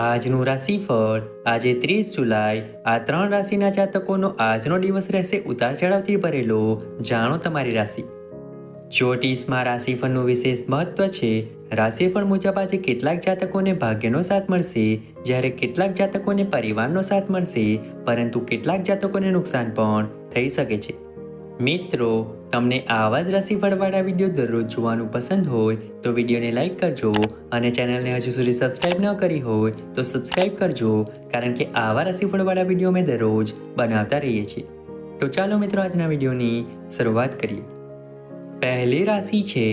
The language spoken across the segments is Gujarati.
આજનું રાશિફળ. આજે ત્રીસ જુલાઈ. આ ત્રણ રાશિના જાતકોનો આજનો દિવસ રહેશે ઉતાર ચઢાવથી ભરેલો. જાણો તમારી રાશિ. જ્યોતિષમાં રાશિફળનું વિશેષ મહત્વ છે. રાશિફળ મુજબ આજે કેટલાક જાતકોને ભાગ્યનો સાથ મળશે. જ્યારે કેટલાક જાતકોને પરિવારનો સાથ મળશે. પરંતુ કેટલાક જાતકોને નુકસાન પણ થઈ શકે છે. મિત્રો, તમને આવા જ રાશિફળવાળા વીડિયો દરરોજ જોવાનું પસંદ હોય તો વિડીયોને લાઈક કરજો અને ચેનલને હજુ સુધી સબસ્ક્રાઇબ ન કરી હોય તો સબસ્ક્રાઇબ કરજો કારણ કે આવા રાશિફળવાળા વીડિયો અમે દરરોજ બનાવતા રહીએ છીએ. તો ચાલો મિત્રો, આજના વિડીયોની શરૂઆત કરીએ. પહેલી રાશિ છે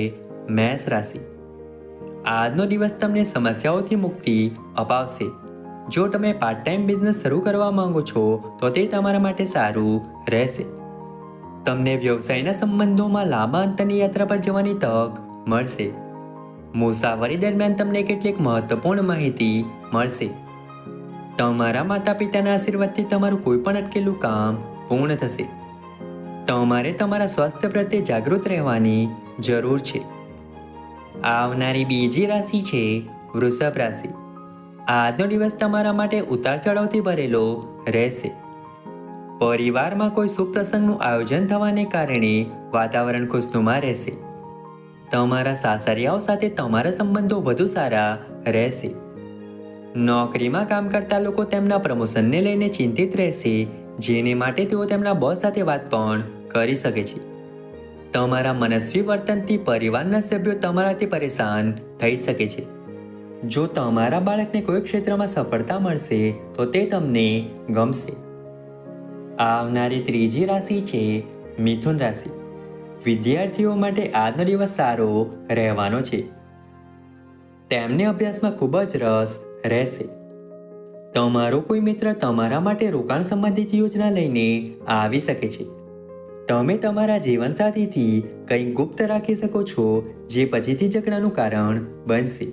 મેષ રાશિ. આજનો દિવસ તમને સમસ્યાઓથી મુક્તિ અપાવશે. જો તમે પાર્ટ ટાઈમ બિઝનેસ શરૂ કરવા માંગો છો તો તે તમારા માટે સારું રહેશે. તમને વ્યવસાયના સંબંધોમાં લાંબા અંતરની યાત્રા પર જવાની તક મળશે. મુસાફરી દરમિયાન તમને કેટલીક મહત્વપૂર્ણ માહિતી મળશે. તમારા માતા પિતાના આશીર્વાદથી તમારું કોઈ પણ અટકેલું કામ પૂર્ણ થશે. તમારે તમારા સ્વાસ્થ્ય પ્રત્યે જાગૃત રહેવાની જરૂર છે. આવનારી બીજી રાશિ છે વૃષભ રાશિ. આજનો દિવસ તમારા માટે ઉતાર ચઢાવથી ભરેલો રહેશે. પરિવારમાં કોઈ શુભ પ્રસંગનું આયોજન થવાને કારણે વાતાવરણ ખુશનુમા રહેશે. તમારા સાસરિયાઓ સાથે તમારા સંબંધો વધુ સારા રહેશે. નોકરીમાં કામ કરતા લોકો તેમના પ્રમોશનને લઈને ચિંતિત રહેશે, જેને માટે તેઓ તેમના બોસ સાથે વાત પણ કરી શકે છે. તમારા મનસ્વી વર્તનથી પરિવારના સભ્યો તમારાથી પરેશાન થઈ શકે છે. જો તમારા બાળકને કોઈ ક્ષેત્રમાં સફળતા મળશે, તો તે તમને ગમશે. આવનારી ત્રીજી રાશિ છે મિથુન રાશિ. વિદ્યાર્થીઓ માટે આજનો દિવસ સારો રહેવાનો છે. તેમને અભ્યાસમાં ખૂબ જ રસ રહેશે. તમારો કોઈ મિત્ર તમારા માટે રોકાણ સંબંધિત યોજના લઈને આવી શકે છે. તમે તમારા જીવનસાથીથી કંઈક ગુપ્ત રાખી શકો છો જે પછીથી ઝઘડાનું કારણ બનશે.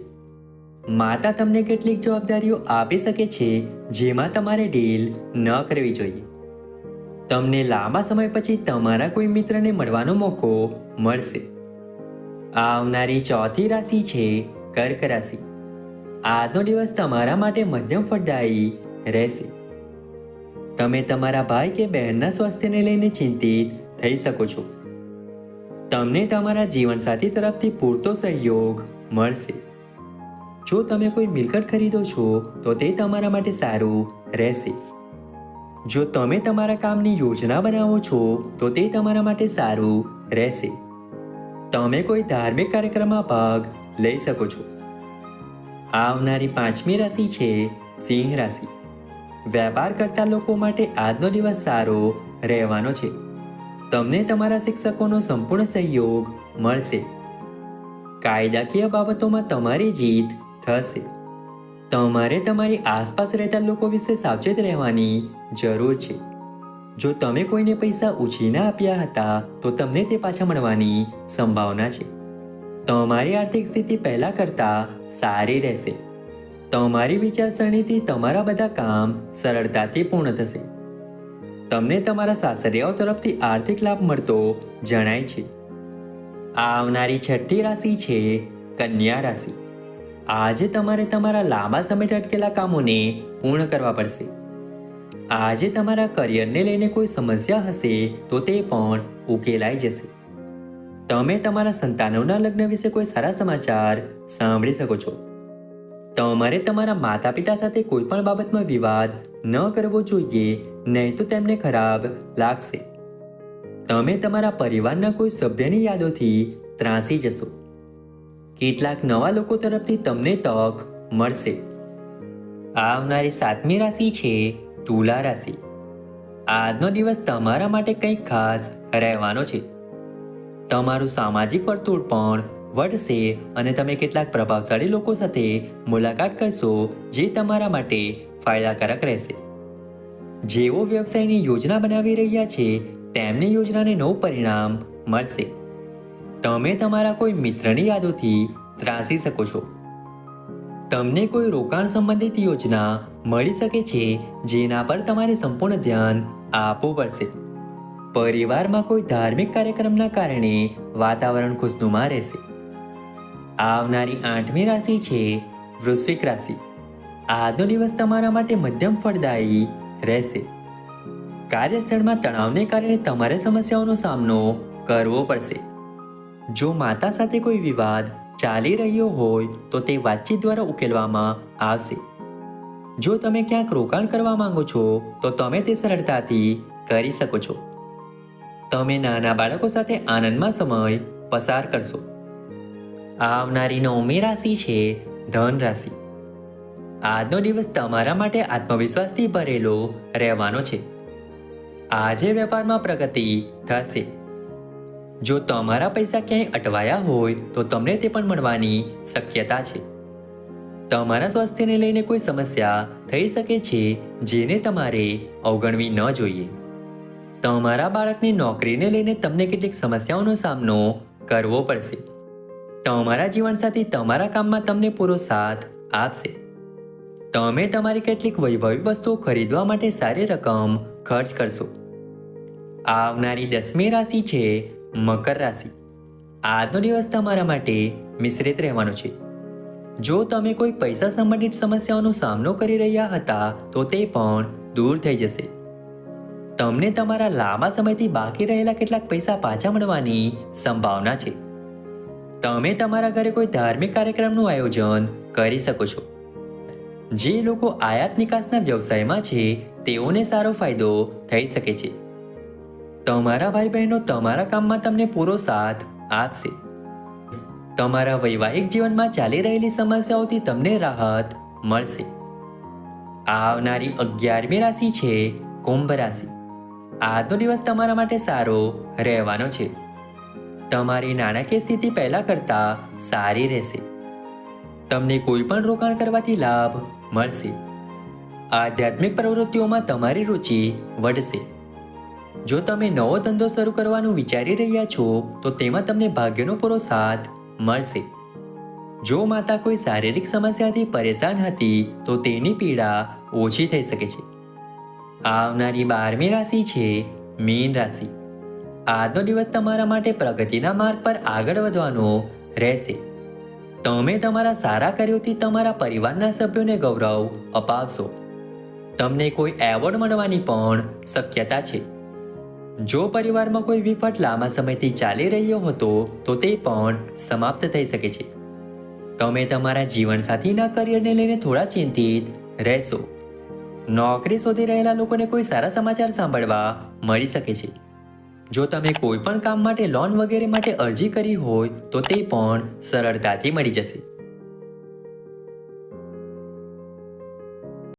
માતા તમને કેટલીક જવાબદારીઓ આપી શકે છે જેમાં તમારે ડીલ ન કરવી જોઈએ. તમને લાંબા સમય પછી તમારા કોઈ મિત્રને મળવાનો મોકો મળશે. આવનારી ચોથી રાશિ છે કર્ક રાશિ. આજનો દિવસ તમારા માટે મધ્યમ ફળદાયી રહેશે. તમે તમારા ભાઈ કે બહેનના સ્વાસ્થ્યને લઈને ચિંતિત થઈ શકો છો. તમને તમારા જીવનસાથી તરફથી પૂરતો સહયોગ મળશે. જો તમે કોઈ મિલકત ખરીદો છો, તો તે તમારા માટે સારું રહેશે. જો તમે તમારા કામની યોજના બનાવો છો, તો તે તમારા માટે સારું રહેશે. તમે કોઈ ધાર્મિક કાર્યક્રમમાં ભાગ લઈ શકો છો. આવનારી પાંચમી રાશિ છે સિંહ રાશિ. વેપાર કરતા લોકો માટે આજનો દિવસ સારો રહેવાનો છે. તમને તમારા શિક્ષકોનો સંપૂર્ણ સહયોગ મળશે. કાયદાકીય બાબતોમાં તમારી જીત થશે. તમારે તમારી આસપાસ રહેતા લોકો વિશે સાવચેત રહેવાની જરૂર છે. જો તમે કોઈને પૈસા ઉછીના આપ્યા હતા, તો તમને તે પાછા મળવાની સંભાવના છે. તમારી આર્થિક સ્થિતિ પહેલાં કરતાં સારી રહેશે. તમારી વિચારસરણીથી તમારા બધા કામ સરળતાથી પૂર્ણ થશે. તમને તમારા સાસરિયાઓ તરફથી આર્થિક લાભ મળતો જણાય છે. આવનારી છઠ્ઠી રાશિ છે કન્યા રાશિ. આજે તમારે તમારા લાંબા સમયથી અટકેલા કામોને પૂર્ણ કરવા પડશે. આજે તમારા કરિયરને લઈને કોઈ સમસ્યા હશે તો તે પણ ઉકેલાઈ જશે. તમે તમારા સંતાનોના લગ્ન વિશે કોઈ સારા સમાચાર સાંભળી શકો છો. તમારે તમારા માતા પિતા સાથે કોઈ પણ બાબતમાં વિવાદ ન કરવો જોઈએ, નહીં તો તેમને ખરાબ લાગશે. તમે તમારા પરિવારના કોઈ સભ્યની યાદોથી ત્રાસી જશો. કેટલાક નવા લોકો તરફથી તમને તક મળશે. આવનારી સાતમી રાશિ છે તુલા રાશિ. આજનો દિવસ તમારા માટે કંઈક ખાસ રહેવાનો છે. તમારું સામાજિક વર્તુળ પણ વધશે અને તમે કેટલાક પ્રભાવશાળી લોકો સાથે મુલાકાત કરશો જે તમારા માટે ફાયદાકારક રહેશે. જેઓ વ્યવસાયની યોજના બનાવી રહ્યા છે, તેમની યોજનાને નવું પરિણામ મળશે. તમે તમારા કોઈ મિત્રની યાદોથી ત્રાસી શકો છો. તમને કોઈ રોકાણ સંબંધિત યોજના મળી શકે છે જેના પર તમારે સંપૂર્ણ ધ્યાન આપવું પડશે. પરિવારમાં કોઈ ધાર્મિક કાર્યક્રમના કારણે વાતાવરણ ખુશનુમા રહેશે. આવનારી આઠમી રાશિ છે વૃશ્વિક રાશિ. આજનો દિવસ તમારા માટે મધ્યમ ફળદાયી રહેશે. કાર્યસ્થળમાં તણાવને કારણે તમારે સમસ્યાઓનો સામનો કરવો પડશે. જો માતા સાથે કોઈ વિવાદ ચાલી રહ્યો હોય, તો તે વાતચીત દ્વારા ઉકેલવામાં આવશે. જો તમે ક્યાંક રોકાણ કરવા માંગો છો, તો તમે તે સરળતાથી કરી શકો છો. તમે નાના બાળકો સાથે આનંદમાં સમય પસાર કરશો. આવનારી નવમી રાશિ છે ધન રાશિ આજનો દિવસ તમારા માટે આત્મવિશ્વાસથી ભરેલો રહેવાનો છે. આજે વેપારમાં પ્રગતિ થશે. જો તમારા પૈસા ક્યાંય અટવાયા હોય, તો તમને તે પણ મળવાની શક્યતા છે. તમારા સ્વાસ્થ્યને લઈને કોઈ સમસ્યા થઈ શકે છે, જેને તમારે અવગણવી ન જોઈએ. તમારા બાળકની નોકરીને લઈને તમને કેટલીક સમસ્યાઓનો સામનો કરવો પડશે. તમારા જીવનસાથી તમારા કામમાં તમને પૂરો સાથ આપશે. તમે તમારી કેટલીક વૈભવી વસ્તુઓ ખરીદવા માટે સારી રકમ ખર્ચ કરશો. આવનારી દસમી રાશિ છે મકર રાશિ. આજનો દિવસ તમારા માટે મિશ્રિત રહેવાનો છે. જો તમે કોઈ પૈસા સંબંધિત સમસ્યાઓનો સામનો કરી રહ્યા હતા, તો તે પણ દૂર થઈ જશે. તમને તમારા લાંબા સમયથી બાકી રહેલા કેટલાક પૈસા પાછા મળવાની સંભાવના છે. તમે તમારા ઘરે કોઈ ધાર્મિક કાર્યક્રમનું આયોજન કરી શકો છો. જે લોકો આયાત નિકાસના વ્યવસાયમાં છે, તેઓને સારો ફાયદો થઈ શકે છે. તમારા ભાઈ બહેનો તમારા કામમાં તમને પૂરો સાથ આપશે. તમારા વૈવાહિક જીવનમાં ચાલી રહેલી સમસ્યાઓથી તમને રાહત મળશે. આવનારી અગિયારમી રાશિ છે કુંભ રાશિ. આજનો દિવસ તમારા માટે સારો રહેવાનો છે. તમારી નાણાકીય સ્થિતિ પહેલાં કરતાં સારી રહેશે. તમને કોઈ પણ રોકાણ કરવાથી લાભ મળશે. આધ્યાત્મિક પ્રવૃત્તિઓમાં તમારી રુચિ વધશે. જો તમે નવો ધંધો શરૂ કરવાનું વિચારી રહ્યા છો, તો તેમાં તમને ભાગ્યનો પૂરો સાથ મળશે. જો માતા કોઈ શારીરિક સમસ્યાથી પરેશાન હતી, તો તેની પીડા ઓછી થઈ શકે છે. આવનારી બારમી રાશિ છે મીન રાશિ. આજનો દિવસ તમારા માટે પ્રગતિના માર્ગ પર આગળ વધવાનો રહેશે. તમે તમારા સારા કાર્યોથી તમારા પરિવારના સભ્યોને ગૌરવ અપાવશો. તમને કોઈ એવોર્ડ મળવાની પણ શક્યતા છે. જો પરિવારમાં કોઈ વિફટ લાંબા સમયથી ચાલી રહ્યો હતો, તો તે પણ સમાપ્ત થઈ શકે છે. તમે તમારા જીવનસાથીના કરિયરને લઈને થોડા ચિંતિત રહેશો. નોકરી શોધી રહેલા લોકોને કોઈ સારા સમાચાર સાંભળવા મળી શકે છે. જો તમે કોઈ પણ કામ માટે લોન વગેરે માટે અરજી કરી હોય, તો તે પણ સરળતાથી મળી જશે.